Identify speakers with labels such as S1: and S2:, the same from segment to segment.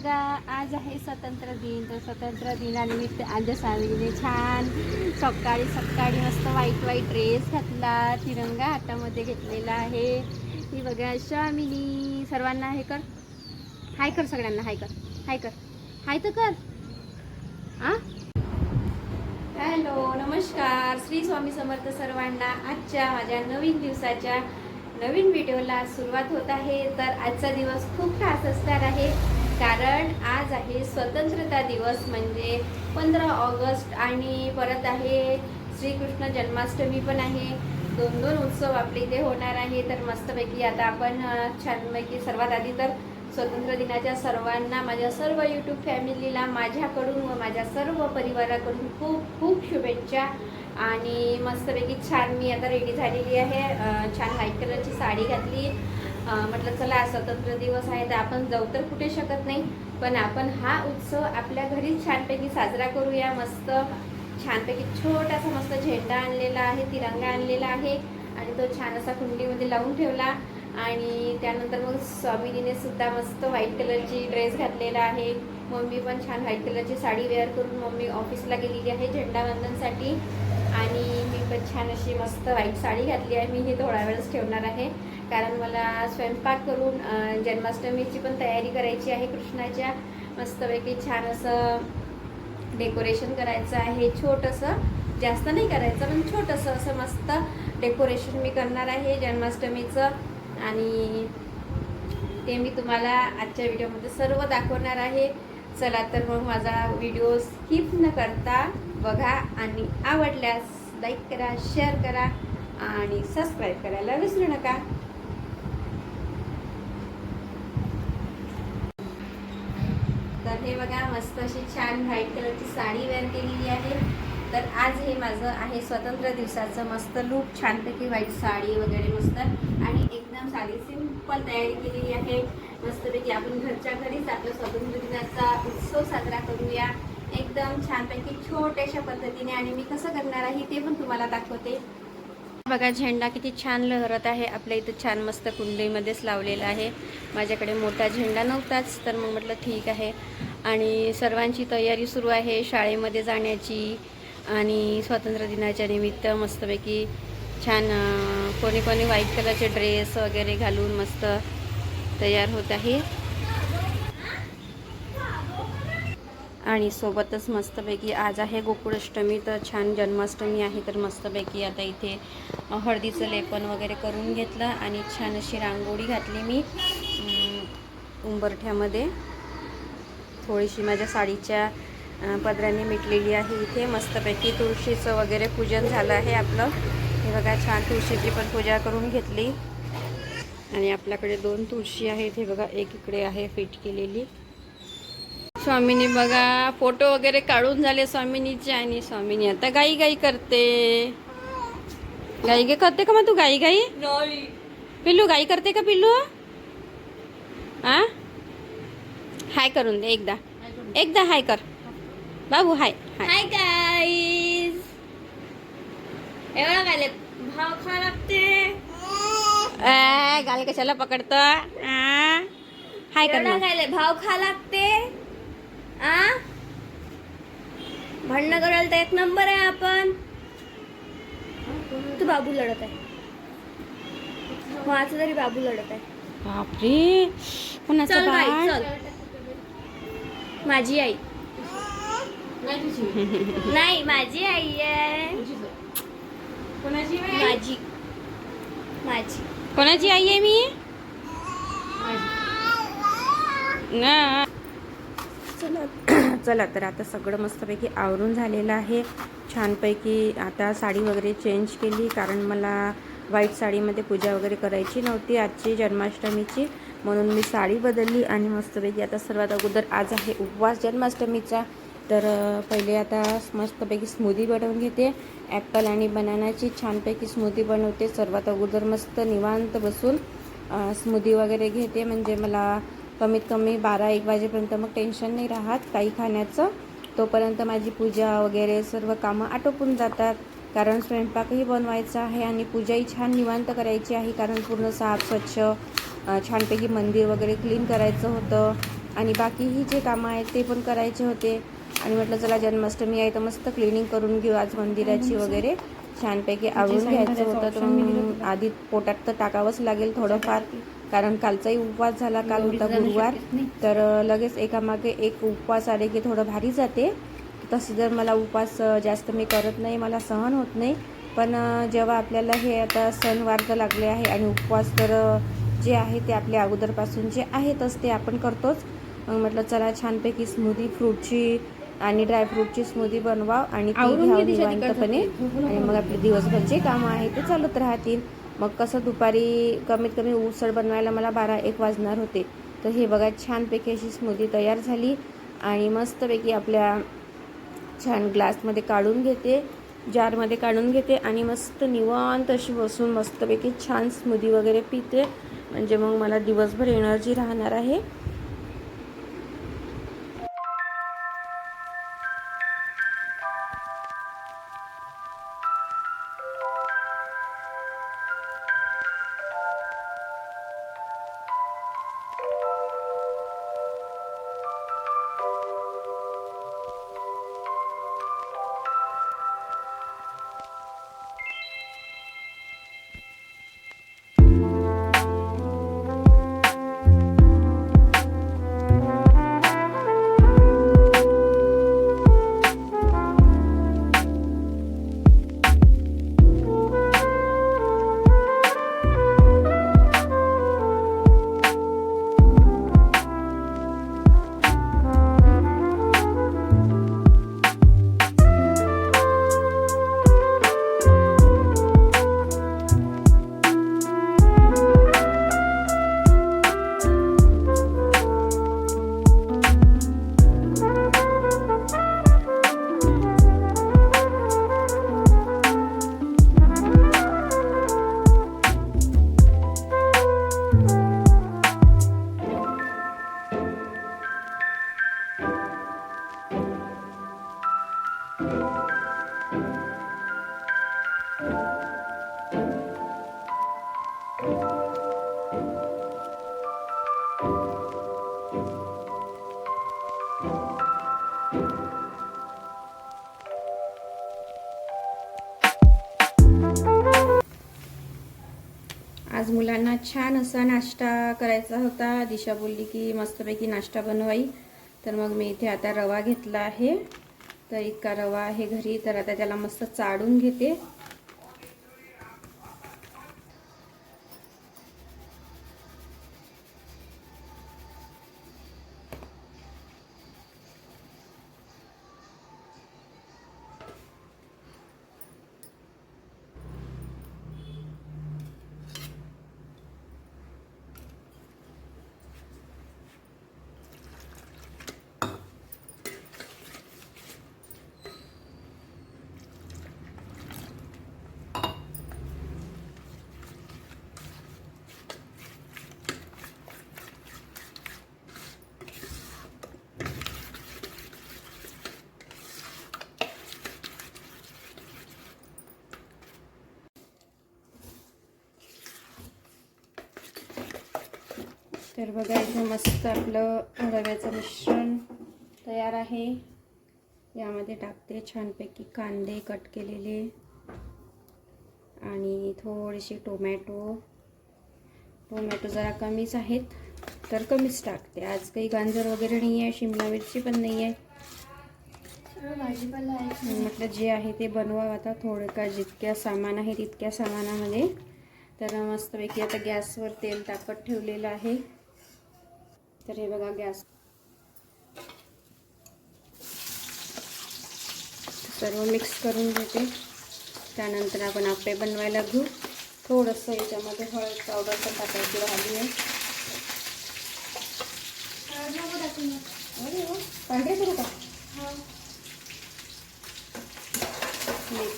S1: बघा आज आहे स्वतंत्र दिन. तर स्वतंत्र दिनानिमित्त आमच्या फॅमिलीने छान सकाळी सकाळी मस्त वाईट वाईट ड्रेस घातला. तिरंगा हातामध्ये घेतलेला आहे. ही बघा स्वामिनी सर्वांना हे कर. हाय कर सगळ्यांना हाय कर. हाय कर. हाय तर कर. आ? हॅलो नमस्कार. श्री स्वामी समर्थ सर्वांना आजच्या माझ्या नवीन दिवसाच्या नवीन व्हिडिओला सुरुवात होत आहे. तर आजचा दिवस खूप खास असणार आहे. कारण आज आहे स्वतंत्रता दिवस म्हणजे पंधरा ऑगस्ट आणि परत आहे श्रीकृष्ण जन्माष्टमी पण आहे. दोन दोन उत्सव आपल्या इथे होणार आहे. तर मस्तपैकी आता आपण छानपैकी सर्वात आधी तर स्वतंत्र दिनाच्या सर्वांना माझ्या सर्व यूट्यूब फॅमिलीला माझ्याकडून व माझ्या सर्व परिवाराकडून खूप खूप शुभेच्छा. आणि मस्तपैकी छान मी आता रेडी झालेली आहे. छान व्हाईट कलरची साडी घातली. म्हटलं चला स्वतंत्र दिवस आहे तर आपण जाऊ तर कुठे शकत नाही. पण आपण हा उत्सव आपल्या घरीच छानपैकी साजरा करूया मस्त. छानपैकी छोटासा मस्त झेंडा आणलेला आहे तिरंगा आणलेला आहे आणि तो छान असा कुंडीमध्ये लावून ठेवला. आणि त्यानंतर मग स्वामिनीने सुद्धा मस्त व्हाईट कलरची ड्रेस घातलेला आहे. मम्मी पण छान व्हाईट कलरची साडी वेअर करून मम्मी ऑफिसला गेलेली आहे झेंडावंदनसाठी आणि खूपच छान अशी मस्त व्हाईट साडी घातली आहे. मी ही थोडा वेळच ठेवणार आहे. कारण मला स्वयंपाक करून जन्माष्टमीची पण तयारी करायची आहे. कृष्णाच्या मस्तपैकी छान असं डेकोरेशन करायचं आहे. छोटंसं जास्त नाही करायचं पण छोटंसं असं मस्त डेकोरेशन मी करणार आहे जन्माष्टमीचं. आणि ते मी तुम्हाला आजच्या व्हिडिओमध्ये सर्व दाखवणार आहे. चला तर मग माझा व्हिडिओ स्किप न करता बघा आणि आवडल्यास लाईक करा शेअर करा आणि सबस्क्राईब करायला विसरू नका. तर हे बघा मस्त अशी छान व्हाईट कलरची साडी वेअर केलेली आहे. तर आज हे माझं आहे स्वतंत्र दिवसाचं मस्त लूक छानपैकी व्हाईट साडी वगैरे मस्त. आणि एकदम साधी सिंपल तयारी केलेली आहे. मस्तपैकी आपण घरच्या घरीच आपल्या स्वातंत्र्य दिनाचा उत्सव साजरा करूया. एकदम छानपैकी छोट्याशा पद्धतीने आणि मी कसं करणार आहे ते पण तुम्हाला दाखवते. बघा झेंडा किती छान लहरत आहे. आपल्या इथं छान मस्त कुंडीमध्येच लावलेला आहे. माझ्याकडे मोठा झेंडा नव्हताच तर मग म्हटलं ठीक आहे. आणि सर्वांची तयारी सुरू आहे शाळेमध्ये जाण्याची आणि स्वातंत्र्य दिनाच्या निमित्त मस्तपैकी छान कोणी कोणी व्हाईट कलरचे ड्रेस वगैरे घालून मस्त तयार होत आहे. आणि सोबतच मस्तपैकी आज आहे गोकुळाष्टमी तर छान जन्माष्टमी आहे तर मस्तपैकी आता इथे हळदीचं लेपन वगैरे करून घेतलं आणि छान अशी रांगोळी घातली मी उंबरठ्यामध्ये. थोडीशी माझ्या साडीच्या पदराने मिटलेली आहे इथे. मस्तपैकी तुळशीचं वगैरे पूजन झालं आहे आपलं. हे बघा छान तुळशीची पण पूजा करून घेतली. आणि आपल्याकडे दोन तुळशी आहेत. हे बघा एक इकडे आहे फिट केलेली. स्वामीनी बघा फोटो वगैरे काढून झाले स्वामिनीचे आणि स्वामिनी आता गाई गाई करते. गाई गाई करते का मग तू गाई गाई पिल्लू गाई करते का पिल्लू? आ? हाय करून दे एकदा. एकदा हाय कर. बाबू हाय हाय.
S2: गाईज एवढा काय भाव खा लागते.
S1: गाल कशाला पकडत? हाय कर
S2: एवढा भाव खा लागते. आ? भांडणं करायला तर एक नंबर आहे आपण. तू बाबू लढत आहे. माझं तरी बाबू लढत आहे.
S1: बापरे. कोणाचं
S2: चल बाई
S1: बाळ?
S2: चल. माझी आई. नाही माझी आई आहे. माझी. माझी.
S1: कोणाची आई आहे मी? ना. चला. चला तर आता सगळं मस्तपैकी आवरून झालेलं आहे. छानपैकी आता साडी वगैरे चेंज केली कारण मला व्हाईट साडीमध्ये पूजा वगैरे करायची नव्हती आजची जन्माष्टमीची. म्हणून मी साडी बदलली आणि मस्तपैकी आता सर्वात अगोदर आज आहे उपवास जन्माष्टमीचा. तर पहिले आता मस्तपैकी स्मूदी बनवून घेते. ॲपल आणि बनानाची छानपैकी स्मूदी बनवते. सर्वात अगोदर मस्त निवांत बसून स्मूदी वगैरे घेते. म्हणजे मला कमीत कमी बारा एक वाजेपर्यंत मग टेन्शन नाही राहत काही खाण्याचं. तोपर्यंत माझी पूजा वगैरे सर्व कामं आटोपून जातात. कारण स्वयंपाकही बनवायचा आहे आणि पूजाही छान निवांत करायची आहे कारण पूर्ण साफ स्वच्छ छानपैकी मंदिर वगैरे क्लीन करायचं होतं. आणि बाकीही जे कामं आहेत ते पण करायचे होते. आणि म्हटलं चला जन्माष्टमी आहे तर मस्त क्लिनिंग करून घेऊ आज मंदिराची वगैरे. छानपैकी आवरून घ्यायचं होतं. तर आधी पोटात तर टाकावंच लागेल थोडंफार. कारण कालचाही उपवास झाला काल होता गुरुवार. तर लगेच एकामागे एक उपवास आले की थोडं भारी जाते. तसं जर मला उपवास जास्त मी करत नाही मला सहन होत नाही. पण जेव्हा आपल्याला हे आता सणवार तर लागले आहे आणि उपवास तर जे आहे ते आपल्या अगोदरपासून जे आहेतच ते आपण करतोच. मग म्हटलं चला छानपैकी स्मूदी फ्रूटची आणि ड्रायफ्रूटची स्मूदी बनवा आणि ती घ्यावं
S2: घे तिच्या
S1: निवांतपणे. आणि मग आपले दिवसभर जे कामं आहे ते चालत राहतील. मग कसं दुपारी कमीत कमी उसळ बनवायला मला बारा एक वाजणार होते. तर हे बघा छानपैकी अशी स्मूदी तयार झाली आणि मस्तपैकी आपल्या छान ग्लासमध्ये काढून घेते जारमध्ये काढून घेते आणि मस्त निवांत अशी बसून मस्तपैकी छान स्मूदी वगैरे पिते. म्हणजे मग मला दिवसभर एनर्जी राहणार आहे. आज मुलांना छान असा नाश्ता करायचा होता. दिशा बोलली की मस्तपैकी नाश्ता बनवाई. तर मग मी इथे आता रवा घेतला आहे. तर इतका रवा आहे घरी तर आता त्याला मस्त चाळून घेते. तर बघा इथे मस्त आपलं रव्याचं मिश्रण तयार आहे. यामध्ये टाकते छानपैकी कांदे कट केलेले आणि थोडेसे टोमॅटो. टोमॅटो जरा कमीच आहेत तर कमीच टाकते. आज काही गांजर वगैरे नाही आहे शिमला मिरची पण नाही आहे
S2: भाजीपाला आहे
S1: म्हटलं जे आहे ते बनवा आता. थोडं का जितक्या सामान आहे तितक्या सामानामध्ये. तर मस्तपैकी आता गॅसवर तेल टाकत ठेवलेलं आहे. तर हे बघा गॅस. सर्व मिक्स करून घेते. त्यानंतर आपण आपे बनवायला घेऊ. थोडंसं याच्यामध्ये हळद पावडर पण टाकायची राहिली आहे.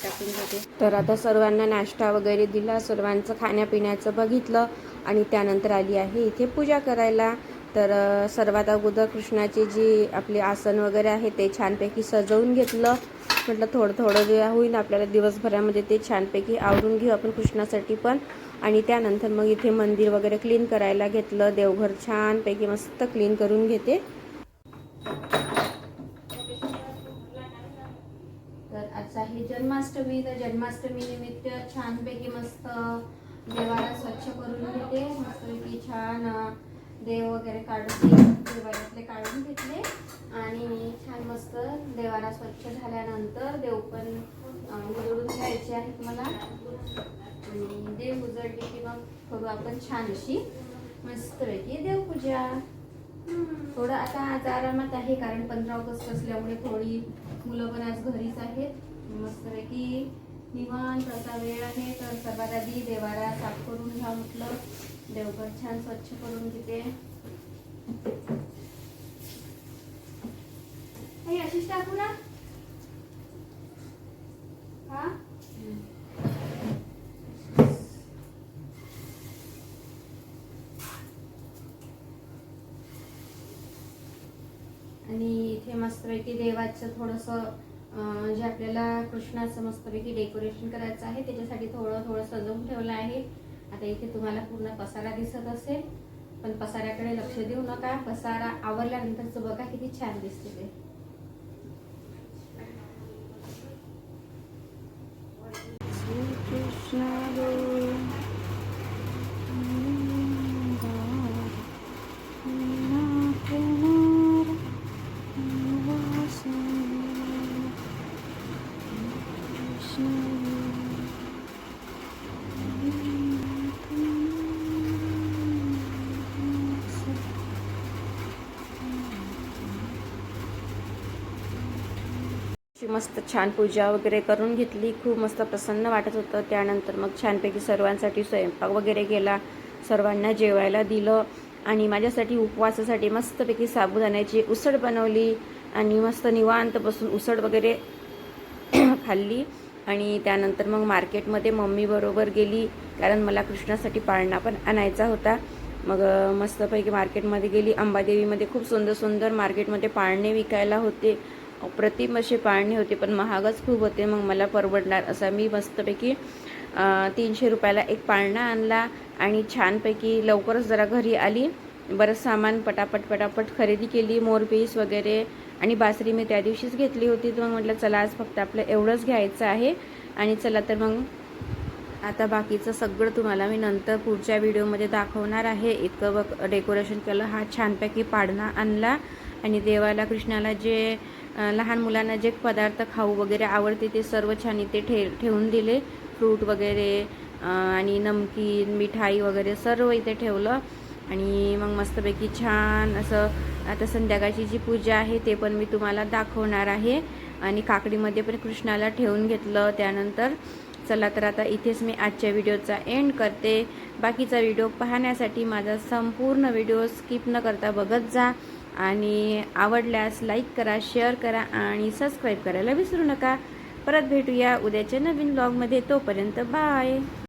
S1: टाकून घेते. तर आता सर्वांना नाश्ता वगैरे दिला. सर्वांचं खाण्यापिण्याचं बघितलं. आणि त्यानंतर आली आहे इथे पूजा करायला. तर सर्वात अगोदर कृष्णाची जी आपली आसन वगैरे आहे ते छानपैकी सजवून घेतलं. म्हटलं थोडं थोडं जे होईल आपल्याला दिवसभरामध्ये ते छानपैकी आवरून घेऊ आपण कृष्णासाठी पण. आणि त्यानंतर मग इथे मंदिर वगैरे क्लीन करायला घेतलं. देवघर छानपैकी मस्त क्लीन करून घेते.
S2: तर आजचा हे जन्माष्टमी तर जन्माष्टमी निमित्त छानपैकी मस्त देवाला स्वच्छ करून घेते. मस्तपैकी छान देव वगैरे काढून दिवाळीतले काढून घेतले. आणि छान मस्त देवाला स्वच्छ झाल्यानंतर देव पण उजळून घ्यायचे आहेत मला. आणि देव उजळली की मग करू आपण छान अशी मस्तपैकी देवपूजा थोडं आता आज आरामात आहे कारण पंधरा ऑगस्ट असल्यामुळे थोडी मुलं पण आज घरीच आहेत. मस्तपैकी निवांत असा वेळ आहे तर सर्वात आधी देवाला साफ करून घ्या म्हटलं. देवघर छान स्वच्छ करून घेते. अशीच टाकू ना? हा? आणि इथे मस्तपैकी देवाचं थोडंसं जे आपल्याला कृष्णाचं मस्तपैकी डेकोरेशन करायचं आहे त्याच्यासाठी थोडं थोडं सजवून ठेवलं आहे. आता इथे तुम्हाला पूर्ण पसारा दिसत असेल पण पसाऱ्याकडे लक्ष देऊ नका. पसारा आवरल्यानंतरच बघा किती छान दिसते ते
S1: अशी मस्त छान पूजा वगैरे करून घेतली. खूप मस्त प्रसन्न वाटत होतं. त्यानंतर मग छानपैकी सर्वांसाठी स्वयंपाक वगैरे केला. सर्वांना जेवायला दिलं आणि माझ्यासाठी उपवासासाठी मस्तपैकी साबुदाण्याची उसळ बनवली आणि मस्त निवांत बसून उसळ वगैरे खाल्ली. आणि त्यानंतर मग मार्केटमध्ये मम्मीबरोबर गेली कारण मला कृष्णासाठी पाळणा पण आणायचा होता. मग मस्तपैकी मार्केटमध्ये गेली. अंबादेवीमध्ये खूप सुंदर सुंदर मार्केटमध्ये पाळणे विकायला होते. अप्रतिम असे पाळणे होते पण महागच खूप होते. मग मला परवडणार असा मी मस्तपैकी तीनशे रुपयाला एक पाळणा आणला आणि छानपैकी लवकरच जरा घरी आली. बरंच सामान पटापट पटापट खरेदी केली मोरपीस वगैरे आणि बासरी मी त्या दिवशीच घेतली होती. तर मग म्हटलं चला आज फक्त आपलं एवढंच घ्यायचं आहे आणि चला तर मग आता बाकीचं सगळं तुम्हाला मी नंतर पुढच्या व्हिडिओमध्ये दाखवणार आहे. इतकं बघ डेकोरेशन केलं हा छानपैकी पाडणा आणला. आणि देवाला कृष्णाला जे लहान मुलांना जे पदार्थ खाऊ वगैरे आवडते ते सर्व छान इथे ठे ठेवून दिले. फ्रूट वगैरे आणि नमकीन मिठाई वगैरे सर्व इथे ठेवलं. आणि मग मस्तपैकी छान असं आता संध्याकाळची जी पूजा आहे ते पण मी तुम्हाला दाखवणार आहे. आणि काकडीमध्ये पण कृष्णाला ठेवून घेतलं त्यानंतर. चला तर आता इथेच मी आजच्या व्हिडिओचा एंड करते. बाकीचा व्हिडिओ पाहण्यासाठी माझा संपूर्ण व्हिडिओ स्किप न करता बघत जा. आणि आवडल्यास लाईक करा शेअर करा आणि सबस्क्राईब करायला विसरू नका. परत भेटूया उद्याच्या नवीन ब्लॉगमध्ये तोपर्यंत बाय